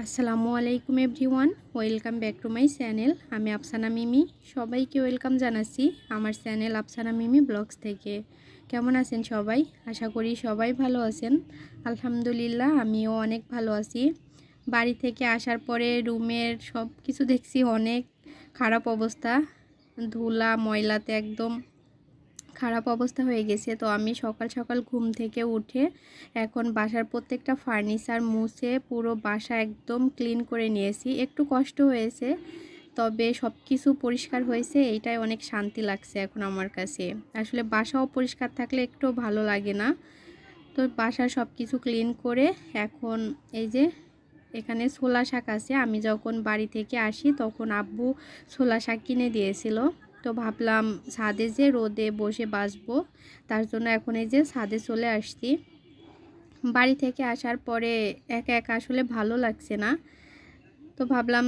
আসসালামু আলাইকুম everyone, welcome back to my channel. আমি আফসানা মিমি। সবাইকে ওয়েলকাম জানাচ্ছি আমার চ্যানেল আফসানা মিমি ব্লগস থেকে। কেমন আছেন সবাই? আশা করি সবাই ভালো আছেন। আলহামদুলিল্লাহ, আমিও অনেক ভালো আছি। বাড়ি থেকে আসার পরে রুমের সব কিছু দেখছি, অনেক খারাপ অবস্থা। ধুলা, ময়লাতে একদম খারাপ অবস্থা হয়ে গেছে। তো আমি সকাল সকাল ঘুম থেকে উঠে এখন বাসার প্রত্যেকটা ফার্নিচার মুছে পুরো বাসা একদম ক্লিন করে নিয়েছি। একটু কষ্ট হয়েছে, তবে সব কিছু পরিষ্কার হয়েছে, এইটাই অনেক শান্তি লাগছে এখন আমার কাছে। আসলে বাসাও পরিষ্কার থাকলে একটু ভালো লাগে না। তো বাসার সব কিছু ক্লিন করে এখন এই যে এখানে ছোলা শাক আছে, আমি যখন বাড়ি থেকে আসি তখন আব্বু ছোলা শাক কিনে দিয়েছিল। তো ভাবলাম ছাদে যে রোদে বসে বাসবো তার জন্য এখন এই যে ছাদে চলে আসছি। বাড়ি থেকে আসার পরে একা একা আসলে ভালো লাগছে না। তো ভাবলাম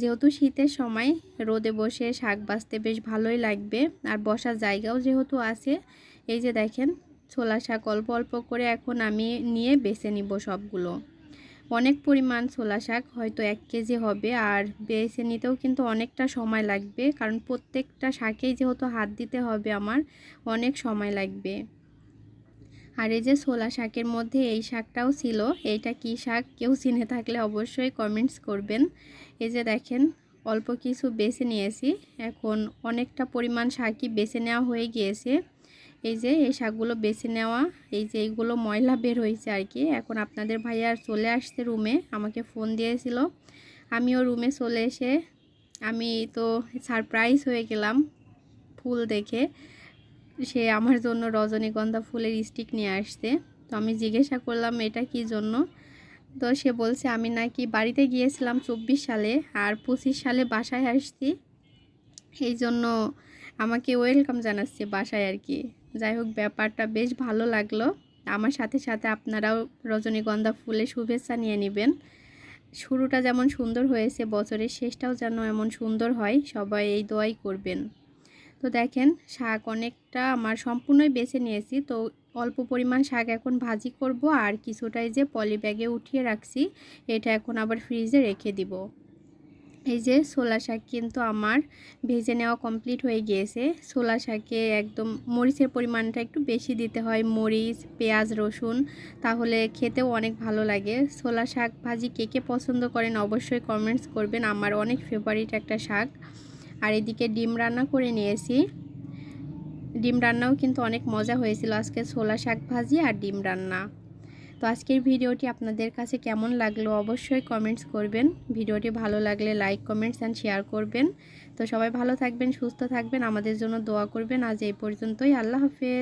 যেহেতু শীতের সময় রোদে বসে শাক বাঁচতে বেশ ভালোই লাগবে, আর বসার জায়গাও যেহেতু আছে, এই যে দেখেন, ছোলা শাক অল্প অল্প করে এখন আমি নিয়ে বেছে নিব সবগুলো। অনেক পরিমাণ ছোলা শাক হয়তো এক কেজি হবে আর বেছে নিতেও কিন্তু অনেকটা সময় লাগবে। কারণ প্রত্যেকটা শাকেই যেহেতু হাত দিতে হবে আমার, অনেক সময় লাগবে। আর এই যে ছোলা শাকের মধ্যে এই শাকটাও ছিল, এইটা কি শাক? কেউ চিনে থাকলে অবশ্যই কমেন্টস করবেন। এই যে দেখেন, অল্প কিছু বেছে নিয়েছি। এখন অনেকটা পরিমাণ শাকই বেছে নেওয়া হয়ে গিয়েছে। এই যে এই শাকগুলো বেছে নেওয়া, এই যে এইগুলো ময়লা বের হয়েছে আর কি এখন আপনাদের ভাইয়ার চলে আসছে রুমে আমাকে ফোন দিয়েছিল। আমিও রুমে চলে এসে, আমি তো সারপ্রাইজ হয়ে গেলাম ফুল দেখে। সে আমার জন্য রজনীগন্ধা ফুলের স্টিক নিয়ে আসছে। তো আমি জিজ্ঞাসা করলাম, এটা কি জন্য? তো সে বলছে, আমি নাকি বাড়িতে গিয়েছিলাম চব্বিশ সালে আর পঁচিশ সালে বাসায় আসছি। এই জন্য আমাকে ওয়েলকাম জানাচ্ছে বাসায় আর কি যাই হোক, ব্যাপারটা বেশ ভালো লাগল। আমার সাথে সাথে আপনারাও রজনীগন্ধা ফুলে শুভেচ্ছা নিয়ে নেবেন। শুরুটা যেমন সুন্দর হয়েছে, বছরের শেষটাও যেন এমন সুন্দর হয়, সবাই এই দোয়াই করবেন। তো দেখেন, শাক অনেকটা আমার সম্পূর্ণই বেছে নিয়েছি। তো অল্প পরিমাণ শাক এখন ভাজি করব আর কিছুটাই যে পলি ব্যাগে উঠিয়ে রাখছি, এটা এখন আবার ফ্রিজে রেখে দিব। এই যে ছোলা শাক কিন্তু আমার ভেজে নেওয়া কমপ্লিট হয়ে গিয়েছে। ছোলা শাকে একদম মরিচের পরিমাণটা একটু বেশি দিতে হয়, মরিচ, পেঁয়াজ, রসুন, তাহলে খেতেও অনেক ভালো লাগে। ছোলা শাক ভাজি কে কে পছন্দ করেন অবশ্যই কমেন্টস করবেন, আমার অনেক ফেভারিট একটা শাক। আর এদিকে ডিম রান্না করে নিয়েছি। ডিম রান্নাও কিন্তু অনেক মজা হয়েছিল আজকে ছোলা শাক ভাজি আর ডিম রান্না। তো আজকের ভিডিওটি আপনাদের কাছে কেমন লাগল অবশ্যই কমেন্টস করবেন। ভিডিওটি ভালো লাগলে লাইক কমেন্টস অ্যান্ড শেয়ার করবেন। তো সবাই ভালো থাকবেন, সুস্থ থাকবেন, আমাদের জন্য দোয়া করবেন। আজ এই পর্যন্তই, আল্লাহ হাফেজ।